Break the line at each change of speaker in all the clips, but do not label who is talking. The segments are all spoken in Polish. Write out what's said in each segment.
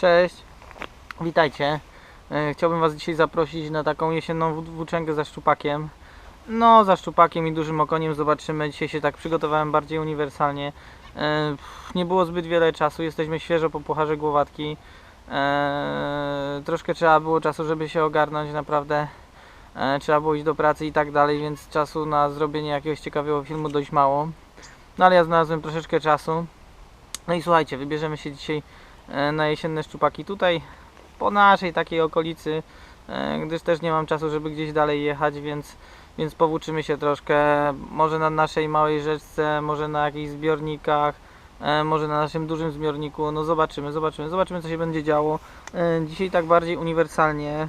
Cześć, witajcie. E, Chciałbym Was dzisiaj zaprosić na taką jesienną wł- włóczęgę za szczupakiem. No, za szczupakiem i dużym okoniem zobaczymy. Dzisiaj się tak przygotowałem bardziej uniwersalnie. E, Nie było zbyt wiele czasu, jesteśmy świeżo po pucharze głowatki. E, Troszkę trzeba było czasu, żeby się ogarnąć, naprawdę. Trzeba było iść do pracy i tak dalej, więc czasu na zrobienie jakiegoś ciekawego filmu dość mało. No ale ja znalazłem troszeczkę czasu. No i słuchajcie, wybierzemy się dzisiaj na jesienne szczupaki tutaj po naszej takiej okolicy, e, gdyż też nie mam czasu, żeby gdzieś dalej jechać, więc, więc powłóczymy się troszkę, może na naszej małej rzeczce, może na jakichś zbiornikach, e, może na naszym dużym zbiorniku, no zobaczymy, zobaczymy, zobaczymy co się będzie działo. E, Dzisiaj tak bardziej uniwersalnie,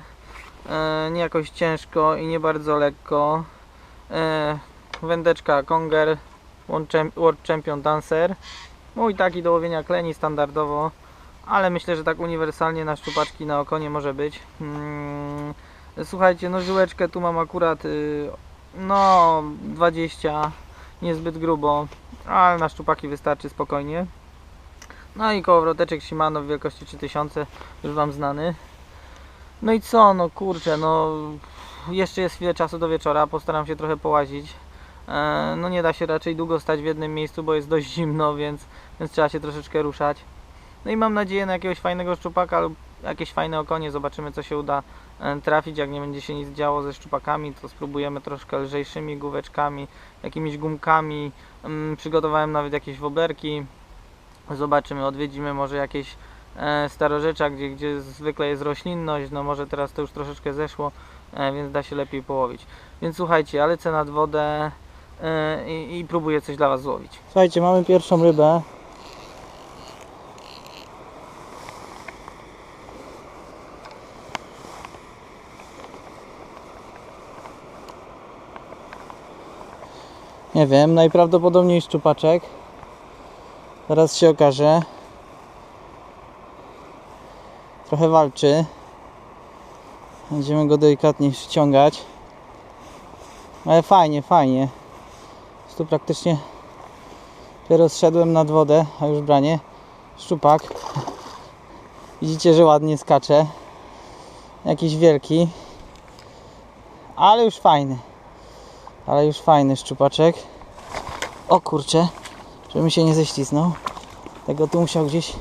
e, nie jakoś ciężko i nie bardzo lekko. E, Wędeczka Champ- World Champion Dancer. Mój taki do łowienia kleni standardowo, ale myślę, że tak uniwersalnie na szczupaczki na oko nie może być. Mm, Słuchajcie, no żyłeczkę tu mam akurat y, no 20, niezbyt grubo, ale na szczupaki wystarczy spokojnie. No i kołowroteczek Shimano w wielkości 3000, już Wam znany. No i co, no kurczę, no jeszcze jest chwilę czasu do wieczora, postaram się trochę połazić. E, No nie da się raczej długo stać w jednym miejscu, bo jest dość zimno, więc, więc trzeba się troszeczkę ruszać. No i mam nadzieję na jakiegoś fajnego szczupaka lub jakieś fajne okonie. Zobaczymy co się uda e, trafić. Jak nie będzie się nic działo ze szczupakami, to spróbujemy troszkę lżejszymi główeczkami, jakimiś gumkami. Mm, Przygotowałem nawet jakieś woberki. Zobaczymy, odwiedzimy może jakieś e, starorzecza, gdzie, gdzie zwykle jest roślinność. No może teraz to już troszeczkę zeszło, e, więc da się lepiej połowić. Więc słuchajcie, ja lecę nad wodę i, i próbuję coś dla Was złowić. Słuchajcie, mamy pierwszą rybę. Nie wiem, najprawdopodobniej szczupaczek. Zaraz się okaże. Trochę walczy. Będziemy go delikatnie ściągać. Ale fajnie, fajnie. Tu praktycznie dopiero zszedłem nad wodę, a już branie. Szczupak. Widzicie, że ładnie skacze. Jakiś wielki. Ale już fajny. Ale już fajny szczupaczek. O kurcze, żeby mi się nie ześliznął. Tego tu musiał gdzieś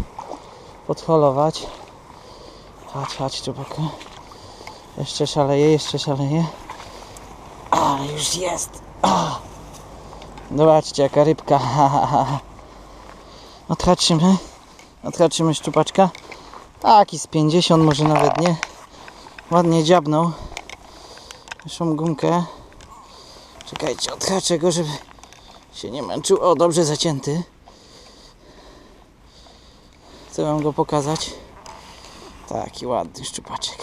podholować. Chodź, chodź szczupaku. Jeszcze szaleje, jeszcze szaleje. Ale już jest. O! Zobaczcie jaka rybka. Ha, ha, ha. Odhaczymy. Odhaczymy szczupaczka. Taki z 50, może nawet nie. Ładnie dziabnął. Naszą gumkę. Czekajcie, odhaczę go, żeby się nie męczył. O, dobrze zacięty. Chcę wam go pokazać. Taki ładny szczupaczek.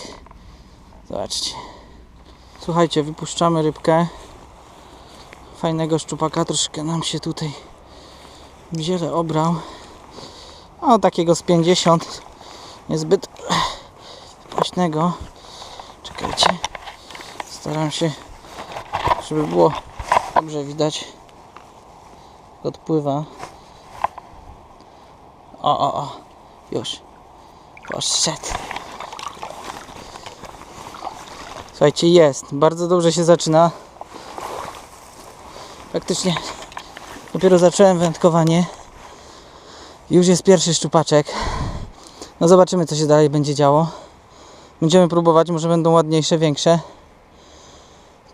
Zobaczcie. Słuchajcie, wypuszczamy rybkę. Fajnego szczupaka, troszkę nam się tutaj ziele obrał. O, takiego z 50. Niezbyt głośnego. Czekajcie. Staram się, żeby było dobrze widać. Odpływa. O, o, o. Już. Poszedł. Słuchajcie, jest. Bardzo dobrze się zaczyna. Praktycznie dopiero zacząłem wędkowanie. Już jest pierwszy szczupaczek. No zobaczymy, co się dalej będzie działo. Będziemy próbować, może będą ładniejsze, większe.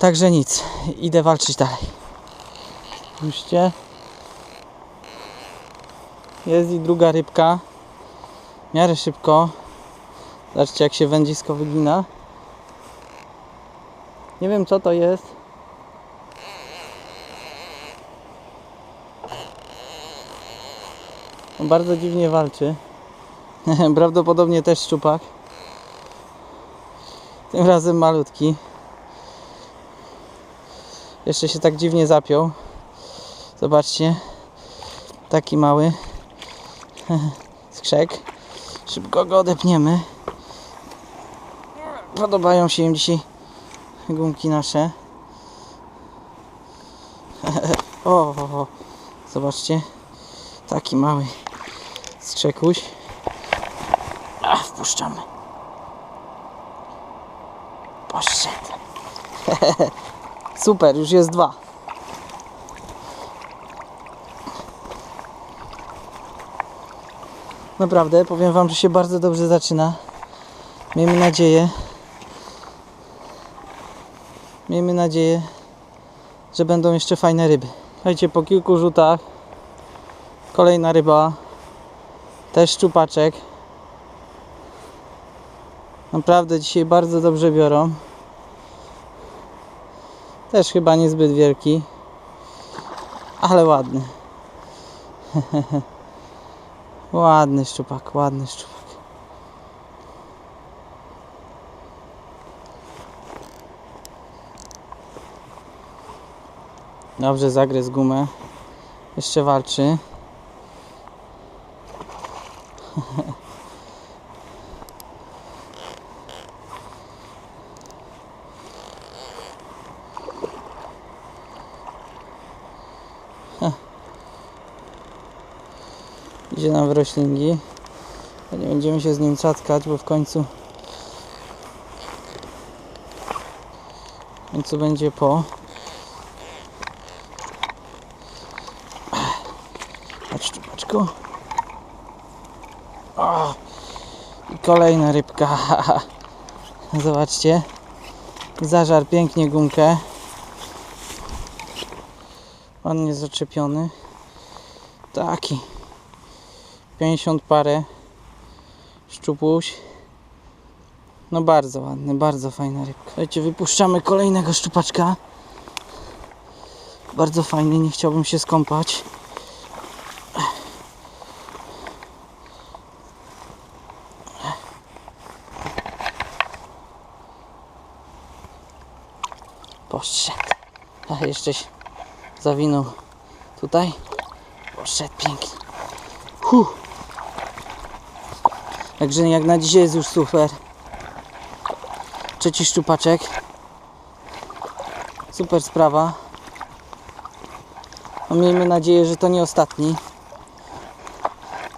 Także nic. Idę walczyć dalej. Spójrzcie. Jest i druga rybka. W miarę szybko. Zobaczcie, jak się wędzisko wygina. Nie wiem co to jest. On bardzo dziwnie walczy. Prawdopodobnie też szczupak. Tym razem malutki. Jeszcze się tak dziwnie zapiął. Zobaczcie. Taki mały. Skrzek. Szybko go odepniemy. Podobają się im dzisiaj gumki nasze. o, o, o, zobaczcie. Taki mały strzekuś. Ach, wpuszczamy. Poszedł. Super, już jest dwa. Naprawdę, powiem Wam, że się bardzo dobrze zaczyna. Miejmy nadzieję. Miejmy nadzieję, że będą jeszcze fajne ryby. Słuchajcie, po kilku rzutach kolejna ryba. Też szczupaczek. Naprawdę dzisiaj bardzo dobrze biorą. Też chyba niezbyt wielki. Ale ładny. ładny szczupak, ładny szczupak. Dobrze zagryzł gumę. Jeszcze walczy. Idzie nam w roślinki. Nie będziemy się z nim cackać, bo w końcu w końcu będzie po. Chodź szczupaczku. O! I kolejna rybka. Zobaczcie. Zażar pięknie gumkę. Ładnie zaczepiony. Taki. 50 parę szczupuś. No bardzo ładny, bardzo fajna rybka. Słuchajcie, wypuszczamy kolejnego szczupaczka. Bardzo fajny, nie chciałbym się skąpać. Poszedł. A jeszcze się zawinął tutaj. Poszedł pięknie. Huh. Także jak na dzisiaj jest już super. Trzeci szczupaczek. Super sprawa. No miejmy nadzieję, że to nie ostatni.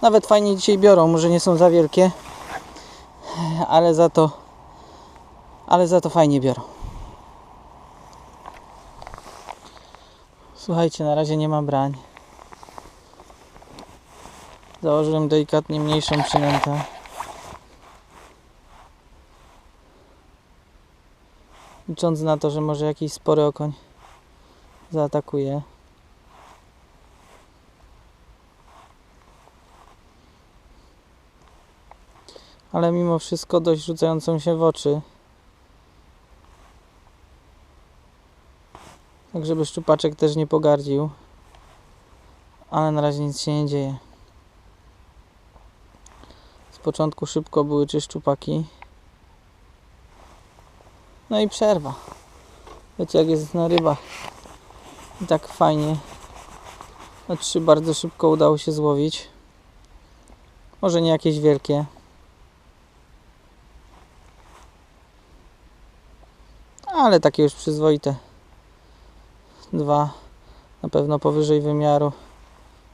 Nawet fajnie dzisiaj biorą, może nie są za wielkie, ale za to ale za to fajnie biorą. Słuchajcie, na razie nie ma brań. Założyłem delikatnie mniejszą przynętę. Licząc na to, że może jakiś spory okoń zaatakuje. Ale mimo wszystko dość rzucającą się w oczy. Tak żeby szczupaczek też nie pogardził. Ale na razie nic się nie dzieje. Z początku szybko były trzy szczupaki. No i przerwa. Wiecie jak jest na rybach. I tak fajnie. No trzy bardzo szybko udało się złowić. Może nie jakieś wielkie. Ale takie już przyzwoite. Dwa na pewno powyżej wymiaru.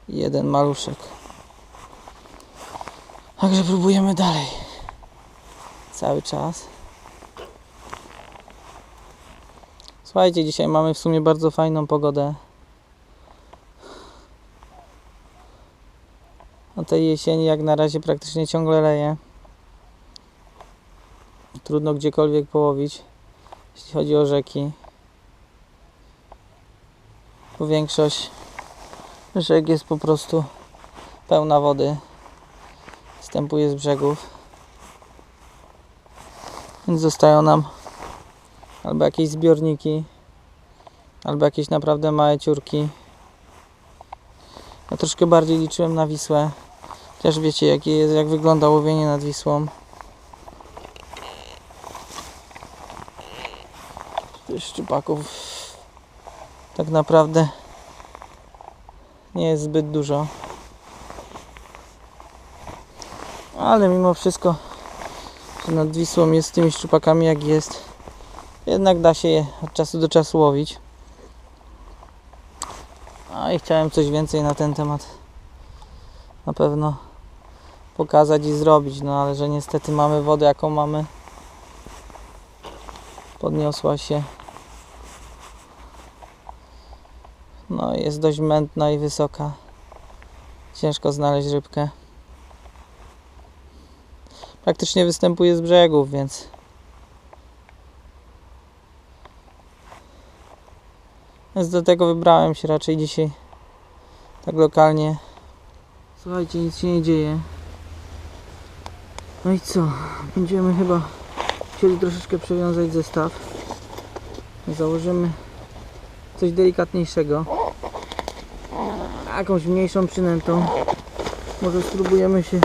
I jeden maluszek. Także próbujemy dalej. Cały czas. Słuchajcie, dzisiaj mamy w sumie bardzo fajną pogodę. O tej jesieni jak na razie praktycznie ciągle leje. Trudno gdziekolwiek połowić, jeśli chodzi o rzeki. Bo większość rzek jest po prostu pełna wody. Wstępuje z brzegów. Więc zostają nam albo jakieś zbiorniki, albo jakieś naprawdę małe ciurki. Ja troszkę bardziej liczyłem na Wisłę. Też wiecie jakie jest, jak wygląda łowienie nad Wisłą. Tych Szczupaków tak naprawdę nie jest zbyt dużo. Ale mimo wszystko, nad Wisłą jest z tymi szczupakami jak jest, jednak da się je od czasu do czasu łowić. A i chciałem coś więcej na ten temat na pewno pokazać i zrobić, no ale że niestety mamy wodę jaką mamy. Podniosła się. No jest dość mętna i wysoka. Ciężko znaleźć rybkę. Praktycznie występuje z brzegów, więc Więc do tego wybrałem się raczej dzisiaj tak lokalnie. Słuchajcie, nic się nie dzieje. No i co? Będziemy chyba chcieli troszeczkę przewiązać zestaw. Założymy coś delikatniejszego. Jakąś mniejszą przynętą. Może spróbujemy się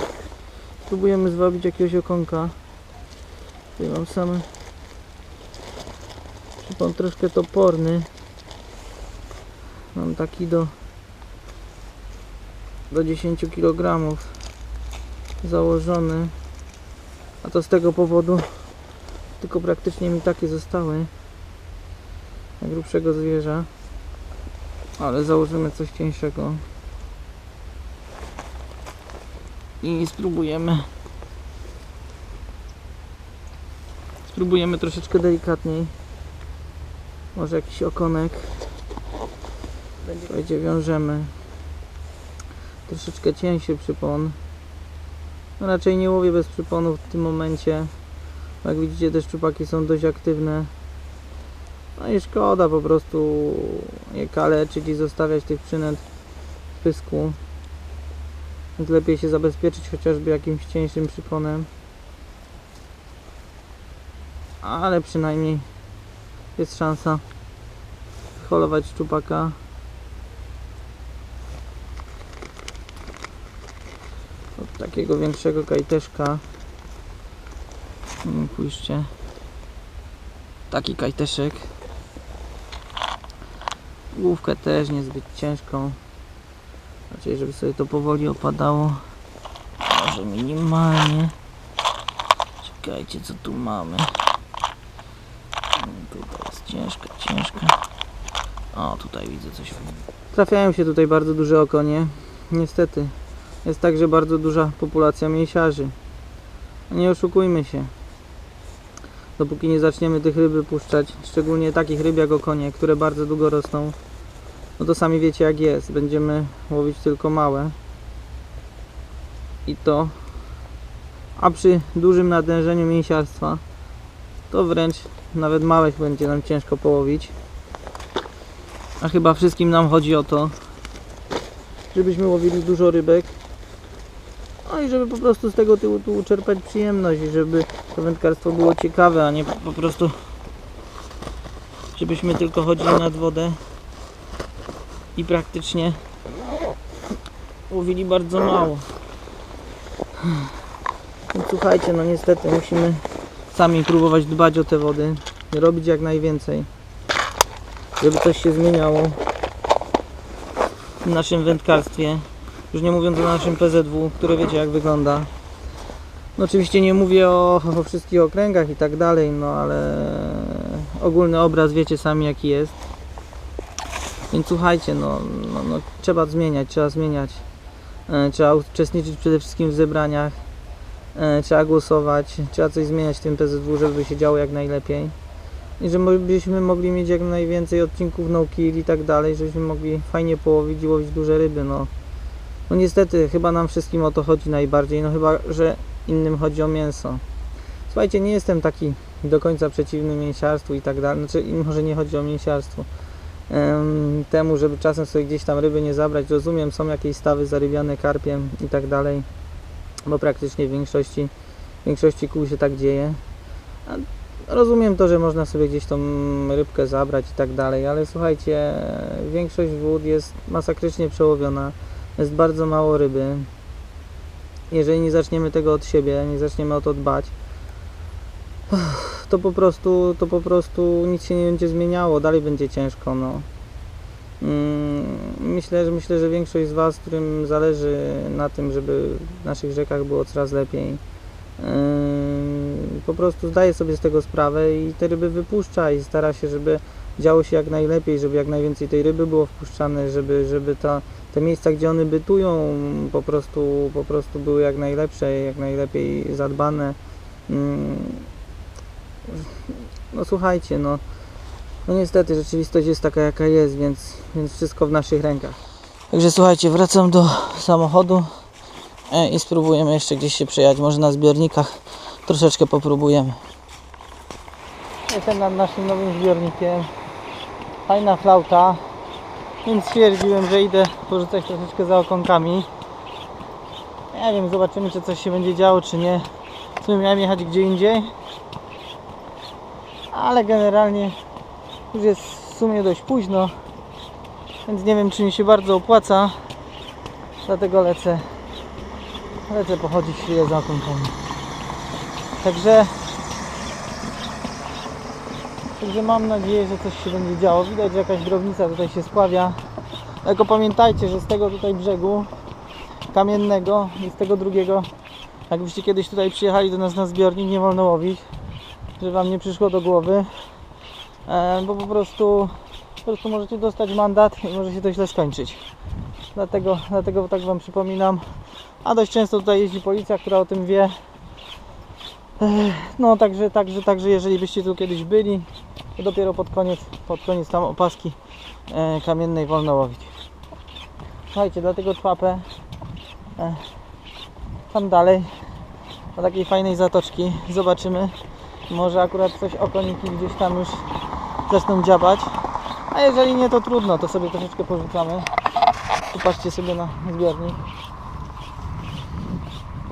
spróbujemy zwabić jakiegoś okonka. Tutaj mam same przypon troszkę toporny. Mam taki do do 10 kg założony. A to z tego powodu tylko praktycznie mi takie zostały na grubszego zwierza. Ale założymy coś cieńszego. I spróbujemy spróbujemy troszeczkę delikatniej. Może jakiś okonek. Słuchajcie, wiążemy troszeczkę cieńszy przypon. No raczej nie łowię bez przyponów w tym momencie. Jak widzicie te szczupaki są dość aktywne. No i szkoda po prostu je kaleczyć i zostawiać tych przynęt w pysku. Więc lepiej się zabezpieczyć chociażby jakimś cieńszym przyponem. Ale przynajmniej jest szansa holować szczupaka. od takiego większego kajteszka. Mm, Pójrzcie. Taki kajteszek. Główkę też niezbyt ciężką. Raczej, żeby sobie to powoli opadało. Może minimalnie. Czekajcie, co tu mamy. Mm, Tutaj jest ciężka, ciężka. O, tutaj widzę coś. Trafiają się tutaj bardzo duże okonie. Niestety. Jest także bardzo duża populacja mięsiarzy. Nie oszukujmy się. Dopóki nie zaczniemy tych ryby puszczać, szczególnie takich ryb jak okonie, które bardzo długo rosną, no to sami wiecie jak jest. Będziemy łowić tylko małe. I to, a przy dużym natężeniu mięsiarstwa, to wręcz nawet małych będzie nam ciężko połowić. A chyba wszystkim nam chodzi o to, żebyśmy łowili dużo rybek, no i żeby po prostu z tego tytułu czerpać przyjemność i żeby to wędkarstwo było ciekawe, a nie po prostu żebyśmy tylko chodzili nad wodę i praktycznie łowili bardzo mało. Więc słuchajcie, no niestety musimy sami próbować dbać o te wody, robić jak najwięcej, żeby coś się zmieniało w naszym wędkarstwie. Już nie mówiąc o naszym PZW, które wiecie jak wygląda. No oczywiście nie mówię o, o wszystkich okręgach i tak dalej, no ale ogólny obraz wiecie sami jaki jest. Więc słuchajcie, no, no, no trzeba zmieniać, trzeba zmieniać. E, trzeba uczestniczyć przede wszystkim w zebraniach. E, trzeba głosować, trzeba coś zmieniać w tym PZW, żeby się działo jak najlepiej. I żebyśmy mogli mieć jak najwięcej odcinków no kill i tak dalej, żebyśmy mogli fajnie połowić i łowić duże ryby, no. No niestety, chyba nam wszystkim o to chodzi najbardziej, no chyba, że innym chodzi o mięso. Słuchajcie, nie jestem taki do końca przeciwny mięsiarstwu i tak dalej, znaczy może nie chodzi o mięsiarstwo. Em, temu, żeby czasem sobie gdzieś tam ryby nie zabrać, rozumiem, są jakieś stawy zarybiane karpiem i tak dalej, bo praktycznie w większości, w większości kół się tak dzieje. Rozumiem to, że można sobie gdzieś tą rybkę zabrać i tak dalej, ale słuchajcie, większość wód jest masakrycznie przełowiona jest bardzo mało ryby. Jeżeli nie zaczniemy tego od siebie, nie zaczniemy o to dbać, to po prostu, to po prostu nic się nie będzie zmieniało, dalej będzie ciężko, no. Mm, Myślę, że myślę, że większość z Was, którym zależy na tym, żeby w naszych rzekach było coraz lepiej, po prostu zdaje sobie z tego sprawę i te ryby wypuszcza i stara się, żeby działo się jak najlepiej, żeby jak najwięcej tej ryby było wpuszczane, żeby, żeby ta, te miejsca, gdzie one bytują, po prostu, po prostu były jak najlepsze, jak najlepiej zadbane. Mm, No słuchajcie, no, no niestety rzeczywistość jest taka jaka jest, więc, więc wszystko w naszych rękach. Także słuchajcie, wracam do samochodu e, i spróbujemy jeszcze gdzieś się przejechać, może na zbiornikach troszeczkę popróbujemy. Jestem nad naszym nowym zbiornikiem. Fajna flauta, więc stwierdziłem, że idę porzucać troszeczkę za okonkami. Nie wiem, zobaczymy czy coś się będzie działo, czy nie. W sumie miałem jechać gdzie indziej. Ale generalnie już jest w sumie dość późno. Więc nie wiem czy mi się bardzo opłaca. Dlatego lecę. Lecę pochodzić chwilę za okonkami. Także Także mam nadzieję, że coś się będzie działo. Widać, że jakaś drobnica tutaj się spławia. Tylko pamiętajcie, że z tego tutaj brzegu kamiennego i z tego drugiego, jakbyście kiedyś tutaj przyjechali do nas na zbiornik, nie wolno łowić, że Wam nie przyszło do głowy, e, bo po prostu, po prostu możecie dostać mandat i może się to źle skończyć. Dlatego, dlatego tak Wam przypominam. A dość często tutaj jeździ policja, która o tym wie. No także, także, także jeżeli byście tu kiedyś byli, to dopiero pod koniec, pod koniec tam opaski e, kamiennej wolno łowić. Słuchajcie, dlatego człapę e, tam dalej do takiej fajnej zatoczki zobaczymy. Może akurat coś okoniki gdzieś tam już zaczną dziabać. A jeżeli nie, to trudno, to sobie troszeczkę porzucamy. Popatrzcie sobie na zbiornik.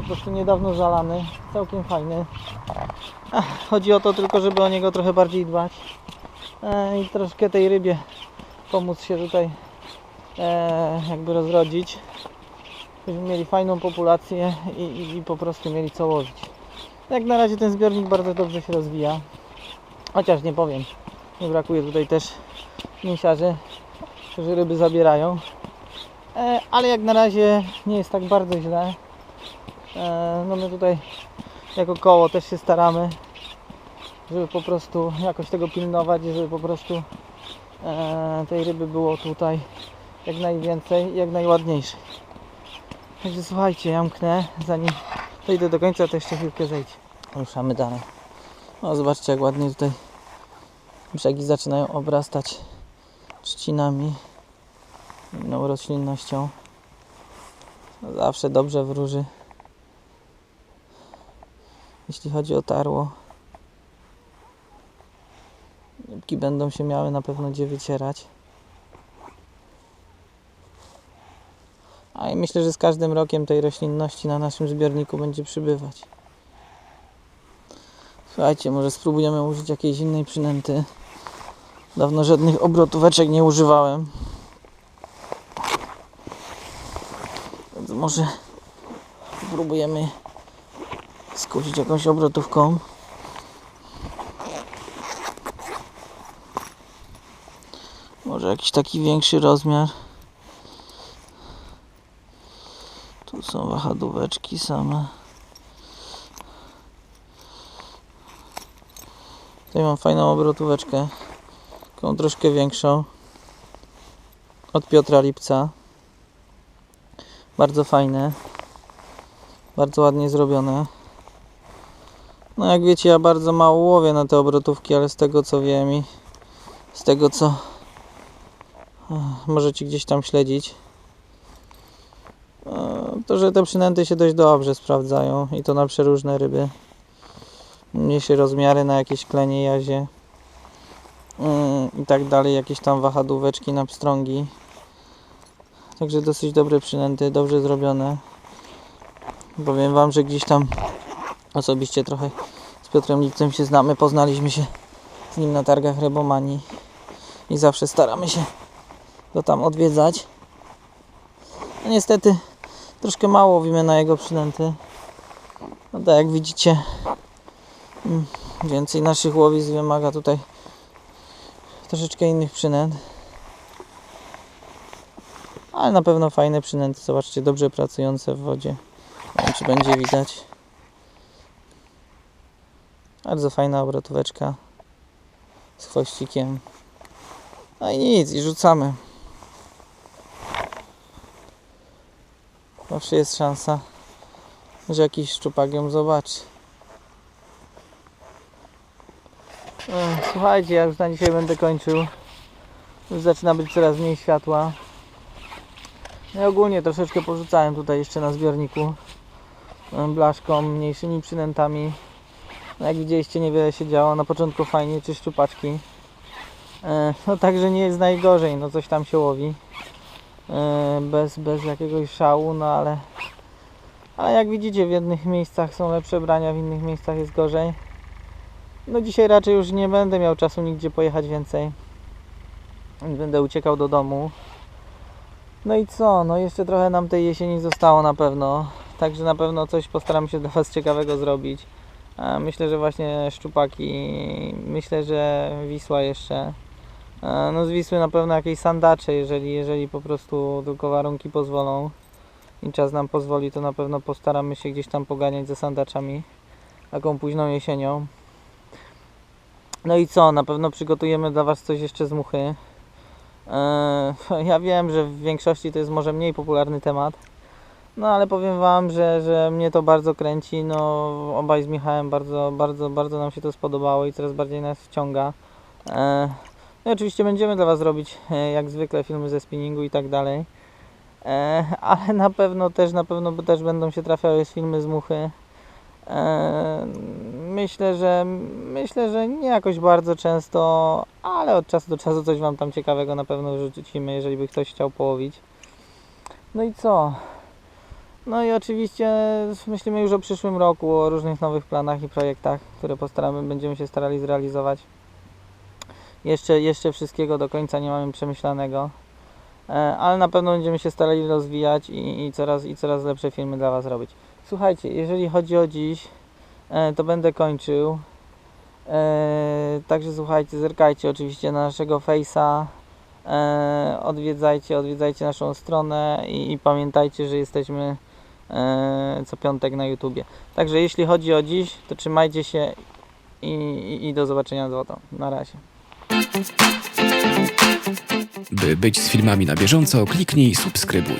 Prostu niedawno zalany, całkiem fajny. Chodzi o to tylko, żeby o niego trochę bardziej dbać e, i troszkę tej rybie pomóc się tutaj e, jakby rozrodzić. Żebyśmy mieli fajną populację i, i, i po prostu mieli co łowić. Jak na razie ten zbiornik bardzo dobrze się rozwija. Chociaż nie powiem, nie brakuje tutaj też mięsiarzy, którzy ryby zabierają. E, ale jak na razie nie jest tak bardzo źle. E, no my tutaj jako koło też się staramy, żeby po prostu jakoś tego pilnować, żeby po prostu e, tej ryby było tutaj jak najwięcej jak najładniejszej. Także słuchajcie, ja mknę, zanim dojdę do końca, to jeszcze chwilkę zejdź. Ruszamy dalej. O, zobaczcie jak ładnie tutaj brzegi zaczynają obrastać trzcinami, inną roślinnością. Zawsze dobrze wróży jeśli chodzi o tarło. Rybki będą się miały na pewno gdzie wycierać. A i myślę, że z każdym rokiem tej roślinności na naszym zbiorniku będzie przybywać. Słuchajcie, może spróbujemy użyć jakiejś innej przynęty. Dawno żadnych obrotóweczek nie używałem. Więc może spróbujemy skusić jakąś obrotówką. Może jakiś taki większy rozmiar. Tu są wahadłóweczki same. Tutaj mam fajną obrotóweczkę. Taką troszkę większą. Od Piotra Lipca. Bardzo fajne. Bardzo ładnie zrobione. No jak wiecie, ja bardzo mało łowię na te obrotówki, ale z tego co wiem i z tego co możecie gdzieś tam śledzić, e, to że te przynęty się dość dobrze sprawdzają i to na przeróżne ryby. Mniejsze rozmiary na jakieś klenie jazie mm, i tak dalej, jakieś tam wahadłóweczki na pstrągi. Także dosyć dobre przynęty, dobrze zrobione. Powiem Wam, że gdzieś tam osobiście trochę z Piotrem Lipcem się znamy, poznaliśmy się z nim na targach Rebomanii i zawsze staramy się go tam odwiedzać. No niestety troszkę mało łowimy na jego przynęty. No tak jak widzicie mm, więcej naszych łowisk wymaga tutaj troszeczkę innych przynęt. Ale na pewno fajne przynęty, zobaczcie, dobrze pracujące w wodzie. Nie wiem, czy będzie widać. Bardzo fajna obrotóweczka z chwościkiem. No i nic, i rzucamy. Zawsze jest szansa, że jakiś szczupak ją zobaczy. E, Słuchajcie, ja już na dzisiaj będę kończył. Już zaczyna być coraz mniej światła. No i ogólnie troszeczkę porzucałem tutaj jeszcze na zbiorniku e, blaszką, mniejszymi przynętami. No jak widzieliście niewiele się działo. Na początku fajnie, czy szczupaczki. E, No także nie jest najgorzej, no coś tam się łowi. E, Bez, bez jakiegoś szału, no ale ale jak widzicie w jednych miejscach są lepsze brania, w innych miejscach jest gorzej. No dzisiaj raczej już nie będę miał czasu nigdzie pojechać więcej. Będę uciekał do domu. No i co? No jeszcze trochę nam tej jesieni zostało na pewno. Także na pewno coś postaram się dla Was ciekawego zrobić. Myślę, że właśnie szczupaki, myślę, że Wisła jeszcze. No z Wisły na pewno jakieś sandacze, jeżeli, jeżeli po prostu tylko warunki pozwolą i czas nam pozwoli, to na pewno postaramy się gdzieś tam poganiać ze sandaczami taką późną jesienią. No i co? Na pewno przygotujemy dla Was coś jeszcze z muchy. E, Ja wiem, że w większości to jest może mniej popularny temat. No ale powiem Wam, że, że mnie to bardzo kręci. No obaj z Michałem bardzo, bardzo, bardzo nam się to spodobało i coraz bardziej nas wciąga. E, No i oczywiście będziemy dla Was robić e, jak zwykle filmy ze spinningu i tak dalej. E, Ale na pewno też, na pewno też będą się trafiały filmy z muchy. Myślę, że myślę, że nie jakoś bardzo często, ale od czasu do czasu coś Wam tam ciekawego na pewno rzucimy, jeżeli by ktoś chciał połowić. No i co? No i oczywiście myślimy już o przyszłym roku, o różnych nowych planach i projektach, które postaramy, będziemy się starali zrealizować. Jeszcze, jeszcze wszystkiego do końca nie mamy przemyślanego, e, ale na pewno będziemy się starali rozwijać i, i, coraz, i coraz lepsze filmy dla Was robić. Słuchajcie, jeżeli chodzi o dziś, e, to będę kończył. E, Także słuchajcie, zerkajcie oczywiście na naszego Face'a. Odwiedzajcie, odwiedzajcie naszą stronę i, i pamiętajcie, że jesteśmy co piątek na YouTubie. Także jeśli chodzi o dziś, to trzymajcie się i, i, i do zobaczenia złoto. Na razie.
By być z filmami na bieżąco, kliknij subskrybuj.